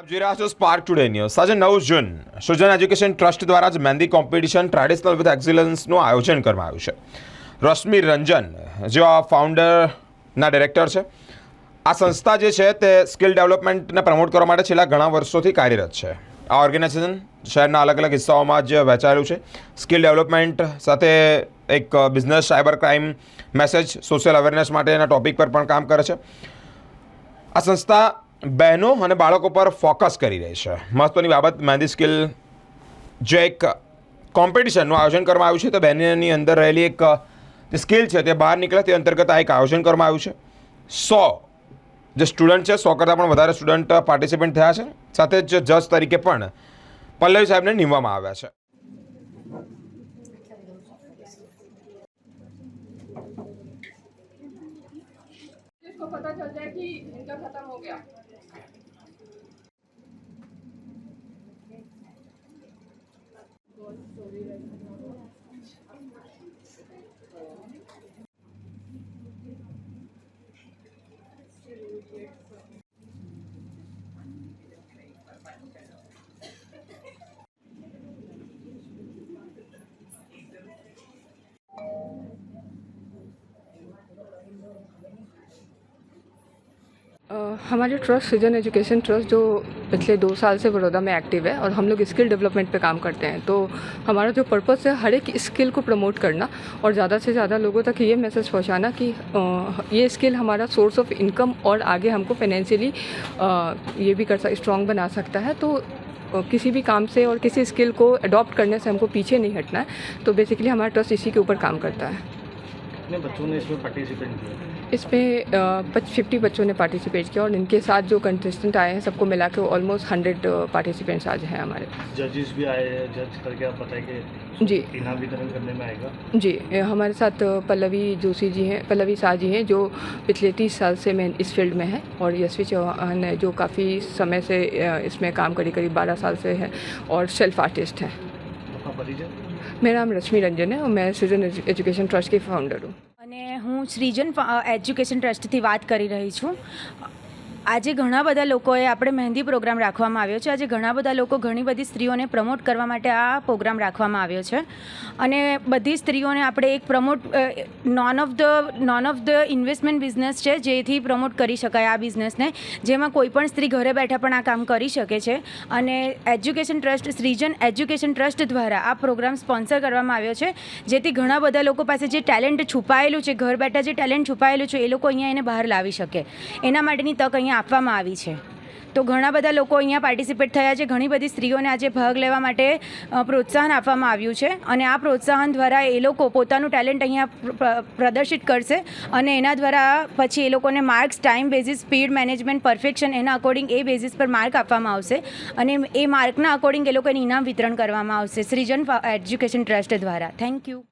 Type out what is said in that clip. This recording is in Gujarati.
આપ જોઈ રહ્યા છો સ્પાર્ક ટુડે ન્યૂઝ આજે નવ જૂન સૃજન એજ્યુકેશન ટ્રસ્ટ દ્વારા જ મહેંદી કોમ્પિટિશન ટ્રેડિશનલ વિથ એક્સિલન્સનું આયોજન કરવામાં આવ્યું છે. રશ્મિ રંજન જેવા ફાઉન્ડરના ડિરેક્ટર છે, આ સંસ્થા જે છે તે સ્કિલ ડેવલપમેન્ટને પ્રમોટ કરવા માટે છેલ્લા ઘણા વર્ષોથી કાર્યરત છે. આ ઓર્ગેનાઇઝેશન શહેરના અલગ અલગ હિસ્સાઓમાં જ વહેંચાયેલું છે. સ્કિલ ડેવલપમેન્ટ સાથે એક business cyber crime message, social awareness માટેના ટોપિક પર પણ કામ કરે છે. આ સંસ્થા બહેનો અને બાળકો પર ફોકસ કરી રહી છે. મહત્ત્વની બાબત મહેંદી સ્કિલ જે એક કોમ્પિટિશનનું આયોજન કરવામાં આવ્યું છે, તો બહેનની અંદર રહેલી એક, જે સ્કિલ છે તે બહાર નીકળે તે અંતર્ગત આ એક આયોજન કરવામાં આવ્યું છે. સો, જે સ્ટુડન્ટ છે, સો કરતાં પણ વધારે સ્ટુડન્ટ પાર્ટિસિપેન્ટ થયા છે. સાથે જ જજ તરીકે પણ પલ્લવી સાહેબને નિમવામાં આવ્યા છે. पता चल जाए कि इनका खत्म हो गया अ, हमारे ट्रस्ट सृजन एजुकेशन ट्रस्ट जो पिछले दो साल से बड़ौदा में एक्टिव है और हम लोग स्किल डेवलपमेंट पे काम करते हैं तो हमारा जो पर्पस है हर एक स्किल को प्रमोट करना और ज़्यादा से ज़्यादा लोगों तक ये मैसेज पहुंचाना कि ये स्किल हमारा सोर्स ऑफ़ इनकम और आगे हमको फाइनेंशियली ये भी कर स्ट्रॉन्ग बना सकता है तो किसी भी काम से और किसी स्किल को अडॉप्ट करने से हमको पीछे नहीं हटना है तो बेसिकली हमारा ट्रस्ट इसी के ऊपर काम करता है। बच्चों ने इसमें किया? इसमें फिफ्टी बच्चों ने पार्टिसिपेट किया और इनके साथ जो कंटेस्टेंट आए हैं सबको मिला के ऑलमोस्ट हंड्रेड पार्टिसिपेंट्स आज हैं हमारे। जजेस भी आए हैं जज करके आप बताएँ कि जी। इनाम वितरण करने में आएगा। जी हमारे साथ पल्लवी जोशी जी हैं पल्लवी शाह जी हैं जो पिछले तीस साल से मैं इस फ़ील्ड में है और यशवी चौहान है जो काफ़ी समय से इसमें काम करी करीब बारह साल से है और सेल्फ आर्टिस्ट हैं। मेरा नाम रश्मि रंजन है और मैं सृजन एजु- एजुकेशन ट्रस्ट की फाउंडर हूँ। અને હું શ્રીજન એજ્યુકેશન ટ્રસ્ટથી વાત કરી રહી છું. આજે ઘણા બધા લોકોએ આપણે મહેંદી પ્રોગ્રામ રાખવામાં આવ્યો છે. આજે ઘણા બધા લોકો ઘણી બધી સ્ત્રીઓને પ્રમોટ કરવા માટે આ પ્રોગ્રામ રાખવામાં આવ્યો છે. અને બધી સ્ત્રીઓને આપણે એક promote none of the none of the investment business છે જેથી પ્રમોટ કરી શકાય આ બિઝનેસને જેમાં કોઈ પણ સ્ત્રી ઘરે બેઠા પણ આ કામ કરી શકે છે. અને education trust Srijan education trust દ્વારા આ પ્રોગ્રામ સ્પોન્સર કરવામાં આવ્યો છે. જેથી ઘણા બધા લોકો પાસે જે ટેલેન્ટ છુપાયેલું છે, ઘર બેઠા જે ટેલેન્ટ છુપાયેલું છે, એ લોકો અહીંયા એને બહાર લાવી શકે. એના માટેની તક અહીંયા આપવામાં આવી છે. તો ઘણા બધા લોકો અહીંયા પાર્ટિસિપેટ થયા છે. ઘણી બધી સ્ત્રીઓને આજે ભાગ લેવા માટે પ્રોત્સાહન આપવામાં આવ્યું છે. અને આ પ્રોત્સાહન દ્વારા એ લોકો પોતાનું ટેલેન્ટ અહીંયા પ્ર- પ્ર- પ્રદર્શિત કરશે અને એના દ્વારા પછી એ લોકોને marks time basis speed management perfection એના અકોર્ડિંગ એ બેઝિસ પર માર્ક આપવામાં આવશે. અને એ માર્કના અકોર્ડિંગ એ લોકોને ઇનામ વિતરણ કરવામાં આવશે. સૃજન એજ્યુકેશન ટ્રસ્ટ દ્વારા. Thank you